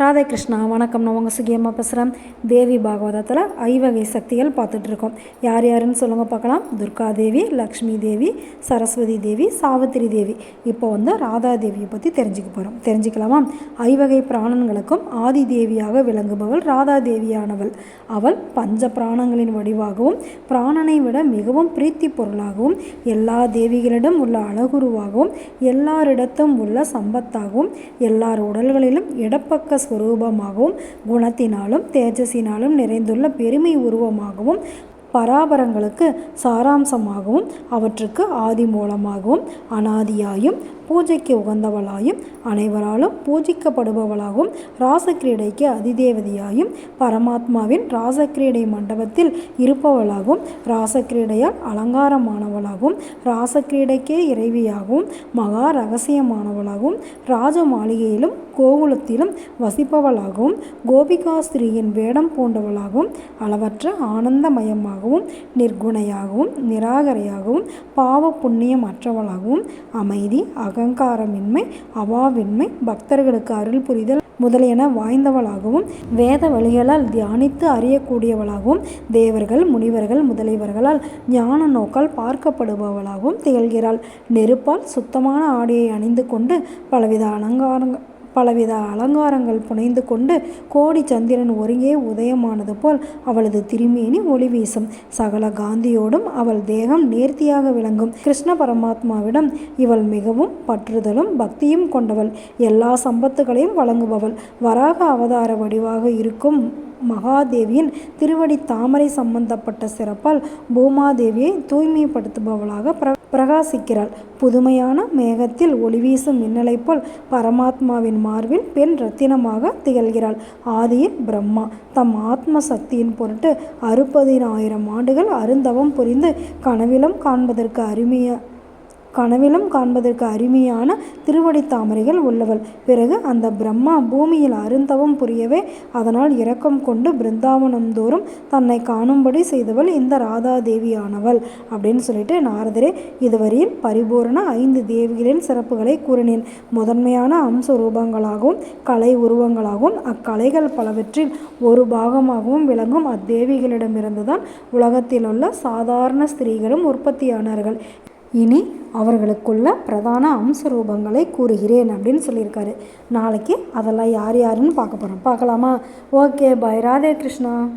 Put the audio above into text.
ராதே கிருஷ்ணா வணக்கம். நான் உங்கள் சுகியம்மா பேசுகிறேன் தேவி பாகவதத்தில் ஐவகை சக்திகள் பார்த்துட்ருக்கோம். யார் யாருன்னு சொல்லுங்க பார்க்கலாம். துர்கா தேவி லக்ஷ்மி தேவி சரஸ்வதி தேவி சாவித்திரி தேவி. இப்போ வந்து ராதா தேவியை பற்றி தெரிஞ்சுக்க போகிறோம் தெரிஞ்சுக்கலாமா? ஐவகை பிராணன்களுக்கும் ஆதி தேவியாக விளங்குபவள் ராதா தேவியானவள். அவள் பஞ்ச பிராணங்களின் வடிவாகவும் பிராணனை விட மிகவும் பிரீத்தி பொருளாகவும் எல்லா தேவிகளிடம் உள்ள அழகுருவாகவும் எல்லாரிடத்தும் உள்ள சம்பத்தாகவும் எல்லார் உடல்களிலும் இடப்பக்க ஸ்வரூபமாகவும் குணத்தினாலும் தேஜஸினாலும் நிறைந்துள்ள பெருமை உருவமாகவும் பராபரங்களுக்கு சாராம்சமாகவும் அவற்றுக்கு ஆதி மூலமாகவும் அனாதியாயும் பூஜைக்கு உகந்தவளாயும் அனைவராலும் பூஜிக்கப்படுபவளாகவும் ராசக்கிரீடைக்கு அதிதேவதையாயும் பரமாத்மாவின் ராசக்கிரீடை மண்டபத்தில் இருப்பவளாகவும் ராசக்கிரீடையால் அலங்காரமானவளாகவும் ராசக்கிரீடைக்கே இறைவியாகவும் மகா ரகசியமானவளாகவும் ராஜ மாளிகையிலும் கோகுலத்திலும் வசிப்பவளாகவும் கோபிகாஸ்திரியின் வேடம் பூண்டவளாகவும் அளவற்ற ஆனந்தமயமாகவும் நிர்குணையாகவும் நிராகரையாகவும் பாவ புண்ணியம் அற்றவளாகவும் அமைதி அகங்காரமின்மை அவாவின்மை பக்தர்களுக்கு அருள் புரிதல் முதலியன வாய்ந்தவளாகவும் வேத வழிகளால் தியானித்து அறியக்கூடியவளாகவும் தேவர்கள் முனிவர்கள் முதலியவர்களால் ஞான நோக்கால் பார்க்கப்படுபவளாகவும் திகழ்கிறாள். நெருப்பால் சுத்தமான ஆடையை அணிந்து கொண்டு பலவித அலங்காரங்கள் பலவித அலங்காரங்கள் புனைந்து கொண்டு கோடி சந்திரன் ஒருங்கே உதயமானது போல் அவளது திருமேனி ஒளி வீசும். சகல காந்தியோடும் அவள் தேகம் நேர்த்தியாக விளங்கும். கிருஷ்ண பரமாத்மாவிடம் இவள் மிகவும் பற்றுதலும் பக்தியும் கொண்டவள். எல்லா சம்பத்துகளையும் வழங்குபவள். வராக அவதார வடிவாக இருக்கும் மகாதேவியின் திருவடி தாமரை சம்பந்தப்பட்ட சிறப்பால் பூமாதேவியை தூய்மைப்படுத்துபவளாக பிர பிரகாசிக்கிறாள். புதுமையான மேகத்தில் ஒளிவீசும் மின்னலை போல் பரமாத்மாவின் மார்பில் பெண் ரத்தினமாக திகழ்கிறாள். ஆதியில் பிரம்மா தம் ஆத்ம சக்தியின் பொருட்டு அறுபதினாயிரம் ஆண்டுகள் அருந்தவம் புரிந்து கனவிலும் காண்பதற்கு அருமைய கனவிலும் காண்பதற்கு அருமையான திருவடி தாமரைகள் உள்ளவள். பிறகு அந்த பிரம்மா பூமியில் அருந்தவம் புரியவே அதனால் இரக்கம் கொண்டு பிருந்தாவனம் தோறும் தன்னை காணும்படி செய்தவள் இந்த ராதா தேவியானவள் அப்படின்னு சொல்லிட்டு நாரதரே இதுவரையில் பரிபூரண ஐந்து தேவிகளின் சிறப்புகளை கூறினேன். முதன்மையான அம்ச ரூபங்களாகவும் கலை உருவங்களாகவும் அக்கலைகள் பலவற்றில் ஒரு பாகமாகவும் விளங்கும் அத்தேவிகளிடமிருந்துதான் தான் உலகத்திலுள்ள சாதாரண ஸ்திரீகளும் உற்பத்தியானார்கள். இனி அவர்களுக்குள்ள பிரதான அம்ச ரூபங்களை கூறுகிறேன் அப்படின்னு சொல்லியிருக்காரு. நாளைக்கு அதெல்லாம் யார் யாருன்னு பார்க்க போகிறோம் பார்க்கலாமா? Okay bye Radhe Krishna.